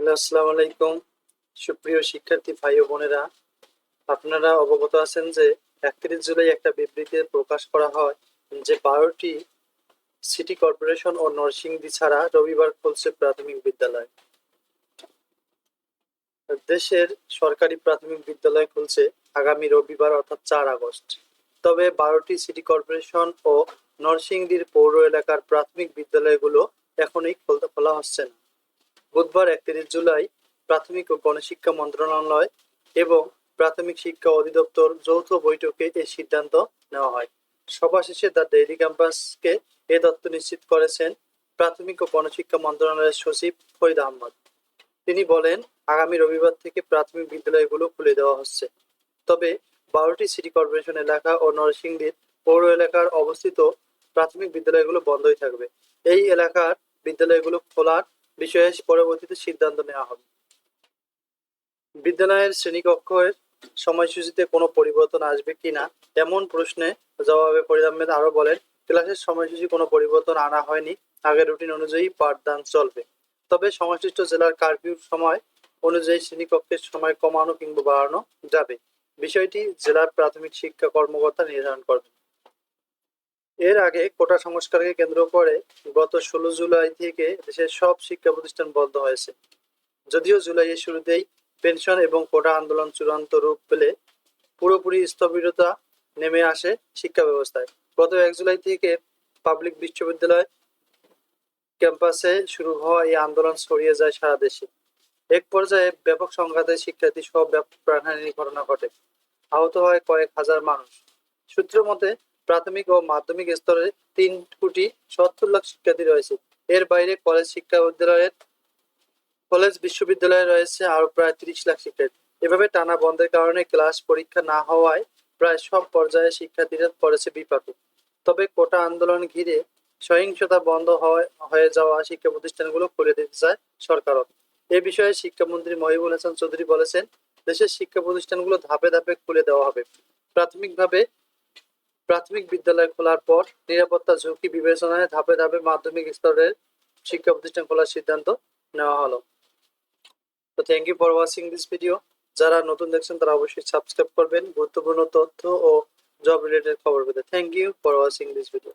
Hello, আসসালামু আলাইকুম। সুপ্রিয় শিক্ষার্থী ভাই ও বোনেরা, আপনারা অবগত আছেন যে একত্রিশ জুলাই একটা বিবৃতিতে প্রকাশ করা হয় যে বারোটি সিটি কর্পোরেশন ও নরসিংদী ছাড়া রবিবার খুলছে প্রাথমিক বিদ্যালয়। দেশের সরকারি প্রাথমিক বিদ্যালয় খুলছে আগামী রবিবার, অর্থাৎ চার আগস্ট। তবে বারোটি সিটি কর্পোরেশন ও নরসিংদীর পৌর এলাকার প্রাথমিক বিদ্যালয়গুলো এখনই খোলা হচ্ছে না। বুধবার একত্রিশ জুলাই প্রাথমিক ও গণশিক্ষা মন্ত্রণালয় এবং প্রাথমিক শিক্ষা অধিদপ্তর যৌথ বৈঠকে এই সিদ্ধান্ত নেওয়া হয়। সভা শেষে দ্য ডেইলি ক্যাম্পাসকে এ তথ্য নিশ্চিত করেছেন প্রাথমিক ও গণশিক্ষা মন্ত্রণালয়ের সচিব ফৈদ আহমদ। তিনি বলেন, আগামী রবিবার থেকে প্রাথমিক বিদ্যালয়গুলো খুলে দেওয়া হচ্ছে। তবে বারোটি সিটি কর্পোরেশন এলাকা ও নরসিংদীর পৌর এলাকার অবস্থিত প্রাথমিক বিদ্যালয়গুলো বন্ধই থাকবে। এই এলাকার বিদ্যালয়গুলো খোলার বিষয়ে পরবর্তীতে সিদ্ধান্ত নেওয়া হবে। বিদ্যালয়ের শ্রেণীকক্ষের সময়সূচিতে কোনো পরিবর্তন আসবে কিনা এমন প্রশ্নে জবাবে ফরিদ আহমেদ আরও বলেন, ক্লাসের সময়সূচি কোনো পরিবর্তন আনা হয়নি, আগের রুটিন অনুযায়ী পাঠদান চলবে। তবে সংশ্লিষ্ট জেলার কারফিউর সময় অনুযায়ী শ্রেণীকক্ষের সময় কমানো কিংবা বাড়ানো যাবে। বিষয়টি জেলার প্রাথমিক শিক্ষা কর্মকর্তা নির্ধারণ করবেন। এর আগে কোটা সংস্কারকে কেন্দ্র করে গত ষোলো জুলাই থেকে দেশের সব শিক্ষা প্রতিষ্ঠান বন্ধ হয়েছে। যদিও জুলাইয়ের শুরুতেই পেনশন এবং কোটা আন্দোলন চূড়ান্ত রূপ পেলে পুরোপুরি স্থবিরতা নেমে আসে শিক্ষা ব্যবস্থায়। গত এক জুলাই থেকে পাবলিক বিশ্ববিদ্যালয় ক্যাম্পাসে শুরু হওয়া এই আন্দোলন ছড়িয়ে যায় সারা দেশে। এক পর্যায়ে ব্যাপক সংঘাতে শিক্ষার্থী সব ব্যাপক প্রাণহানির ঘটনা ঘটে। আহত হয় কয়েক হাজার মানুষ। সূত্র মতে প্রাথমিক ও মাধ্যমিক স্তরে তিন কোটি সত্তর লাখ শিক্ষার্থী রয়েছে। এর বাইরে কলেজ শিক্ষা বিদ্যালয়ের কলেজ বিশ্ববিদ্যালয়ে রয়েছে আরও প্রায় তিরিশ লাখ শিক্ষার্থী। এভাবে টানা বন্ধের কারণে ক্লাস পরীক্ষা না হওয়ায় প্রায় সব পর্যায়ে শিক্ষার্থীরা পড়েছে বিপাকে। তবে কোটা আন্দোলন ঘিরে সহিংসতা বন্ধ হয়ে যাওয়া শিক্ষা প্রতিষ্ঠানগুলো খুলে দিতে চায় সরকারও। এ বিষয়ে শিক্ষামন্ত্রী মহিবুল হাসান চৌধুরী বলেছেন, দেশের শিক্ষা প্রতিষ্ঠানগুলো ধাপে ধাপে খুলে দেওয়া হবে। প্রাথমিকভাবে প্রাথমিক বিদ্যালয় খোলার পর নিরাপত্তা ঝুঁকি বিবেচনায় ধাপে ধাপে মাধ্যমিক স্তরের শিক্ষা প্রতিষ্ঠান খোলার সিদ্ধান্ত নেওয়া হলো। তো thank you for watching this video যারা নতুন দেখছেন তারা অবশ্যই সাবস্ক্রাইব করবেন। গুরুত্বপূর্ণ তথ্য ও জব রিলেটেড খবর পেতে। Thank you for watching this video